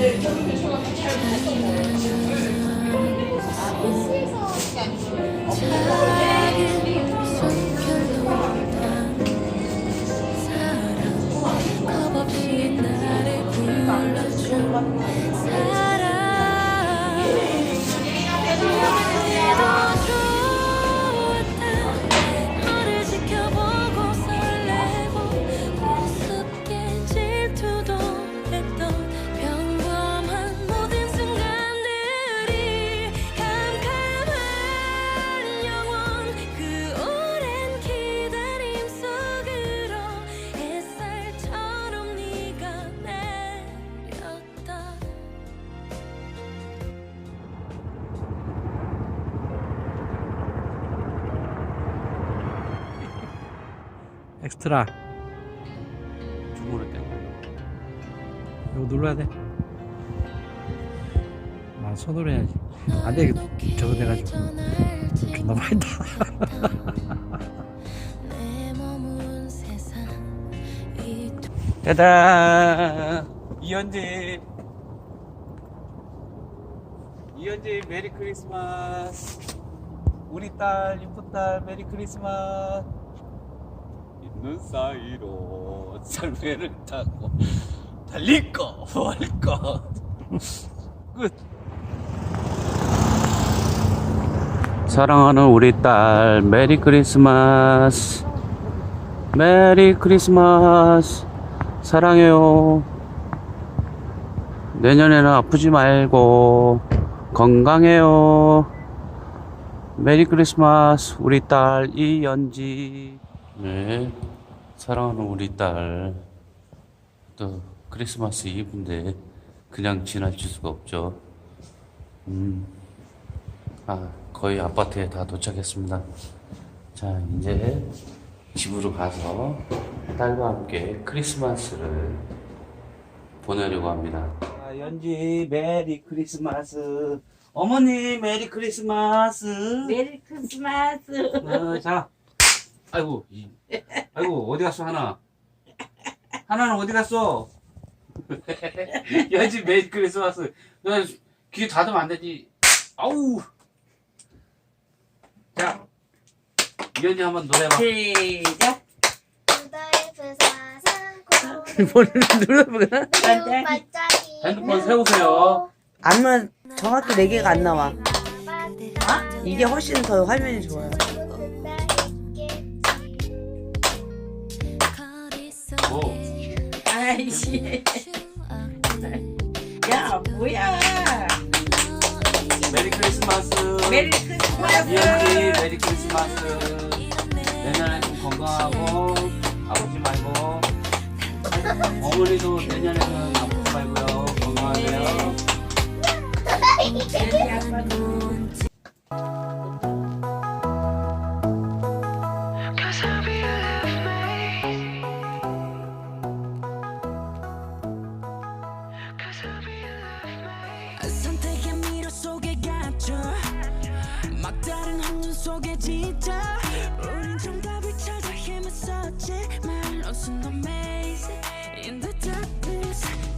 겁없이 엑스트라. 주문을 때 이거 눌러야 돼. 아 손으로 해야지. 안돼 이거 저거 돼가지고. 존나 많이 다. 내 머문 세상 이 짜잔! 이현지 이현지 메리 크리스마스. 우리 딸 이쁜 딸 메리 크리스마스 있는 사이로 설매를 타고 달릴까 말까 끝 사랑하는 우리 딸 메리 크리스마스 메리 크리스마스 사랑해요. 내년에는 아프지 말고 건강해요. 메리 크리스마스 우리 딸 이연지. 네, 사랑하는 우리 딸. 또 크리스마스 이브인데 그냥 지나칠 수가 없죠. 음, 아 거의 아파트에 다 도착했습니다. 자 이제 집으로 가서 딸과 함께 크리스마스를 보내려고 합니다. 아, 연지 메리 크리스마스. 어머니 메리 크리스마스. 메리 크리스마스. 어, 자, 아이고, 이, 아이고 어디 갔어 하나? 하나는 어디 갔어? 연지 메리 크리스마스. 너귀 닫으면 안 되지. 아우. 자, 연지 한번 노래 봐. 시작. 뭐를 눌러보나? 핸드폰 세우세요. 안만 정확히 4개가 안 나와. 이게 훨씬 더 화면이 좋아요. 오. 아이씨. 야, 뭐야. 메리 크리스마스. 메리 크리스마스. 미연지 메리 크리스마스. 내년에 좀 건강하고 아프지 말고. 어머니도 내년에는 아프지 말고요. 건강하세요. 메리 아빠도. 한눈 속에 지쳐 우린 정답을 찾아 헤맸었지만 Lost in the maze In the darkness